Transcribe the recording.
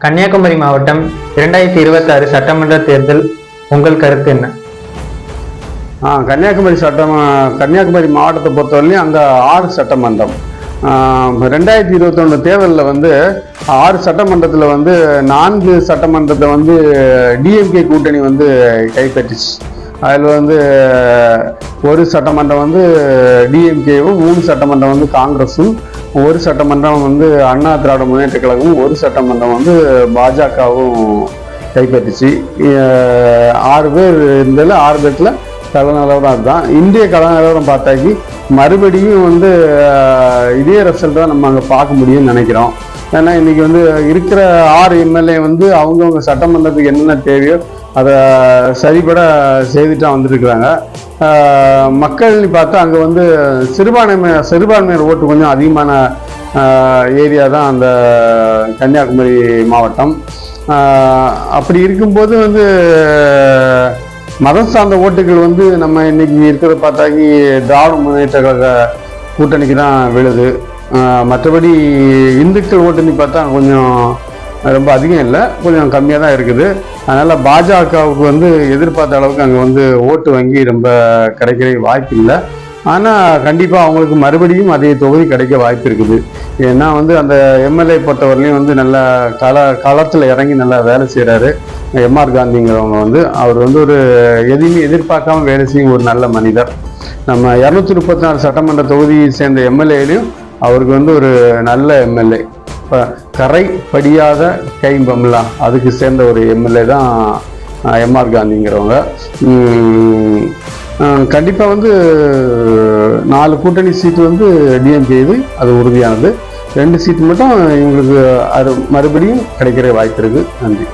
கன்னியாகுமரி மாவட்டம் இரண்டாயிரத்தி இருபத்தாறு சட்டமன்ற தேர்தல் உங்கள் கருத்து என்ன? ஆ, கன்னியாகுமரி சட்டம் கன்னியாகுமரி மாவட்டத்தை பொறுத்தவரையிலையும் அங்கே ஆறு சட்டமன்றம். ரெண்டாயிரத்தி இருபத்தொன்று தேர்தலில் வந்து ஆறு சட்டமன்றத்தில் வந்து நான்கு சட்டமன்றத்தை வந்து டிஎம்கே கூட்டணி வந்து கைப்பற்றிச்சு. அதில் வந்து ஒரு சட்டமன்றம் வந்து டிஎம்கேவும் மூணு சட்டமன்றம் வந்து காங்கிரஸும் ஒரு சட்டமன்றம் வந்து அண்ணா திராவிட முன்னேற்ற கழகமும் ஒரு சட்டமன்றம் வந்து பாஜகவும் கைப்பற்றிச்சு. ஆறு பேர் இருந்ததில் ஆறு பேர்த்தில் கள நிலவரம் அதுதான். இந்திய கள நிலவரம் பார்த்தாக்கி மறுபடியும் வந்து இதே ரிசல்ட் தான் நம்ம அங்கே பார்க்க முடியும்னு நினைக்கிறோம். ஏன்னா இன்றைக்கி வந்து இருக்கிற ஆறு எம்எல்ஏ வந்து அவங்கவுங்க சட்டமன்றத்துக்கு என்னென்ன தேவையோ அதை சரிபட செய்துட்டு வந்துட்டுருக்குறாங்க மக்கள்னு பார்த்தா அங்கே வந்து சிறுபான்மை சிறுபான்மையர் ஓட்டு கொஞ்சம் அதிகமான ஏரியா தான் அந்த கன்னியாகுமரி மாவட்டம். அப்படி இருக்கும்போது வந்து மதம் சார்ந்த ஓட்டுகள் வந்து நம்ம இன்றைக்கி இருக்கிறத பார்த்தாக்கி திராவிட முன்னேற்ற கழக கூட்டணிக்கு தான் விழுது. மற்றபடி இந்துக்கள் ஓட்டுன்னு பார்த்தா கொஞ்சம் ரொம்ப அதிகம் இல்லை. கொஞ்சம் கம்மியாக தான் இருக்குது. அதனால் பாஜகவுக்கு வந்து எதிர்பார்த்த அளவுக்கு அங்கே வந்து ஓட்டு வங்கி ரொம்ப கிடைக்கிற வாய்ப்பு இல்லை. ஆனால் கண்டிப்பாக அவங்களுக்கு மறுபடியும் அதே தொகுதி கிடைக்க வாய்ப்பு இருக்குது. ஏன்னா வந்து அந்த எம்எல்ஏ பொறுத்தவரையிலையும் வந்து நல்ல கள களத்தில் இறங்கி நல்லா வேலை செய்கிறாரு எம்ஆர் காந்திங்கிறவங்க வந்து அவர் வந்து ஒரு எதையுமே எதிர்பார்க்காம வேலை செய்யும் ஒரு நல்ல மனிதர். நம்ம இரநூத்தி முப்பத்தி நாலு சட்டமன்ற தொகுதியை சேர்ந்த எம்எல்ஏலையும் அவருக்கு வந்து ஒரு நல்ல எம்எல்ஏ. இப்போ கரை படியாத கைம்பம்லா அதுக்கு சேர்ந்த ஒரு எம்எல்ஏ தான் எம்ஆர் காந்திங்கிறவங்க. கண்டிப்பாக வந்து நாலு கூட்டணி சீட்டு வந்து டிஎம்கே இது அது உறுதியானது. ரெண்டு சீட்டு மட்டும் இவங்களுக்கு அது மறுபடியும் கிடைக்கிற வாய்ப்பு இருக்குது நன்றி.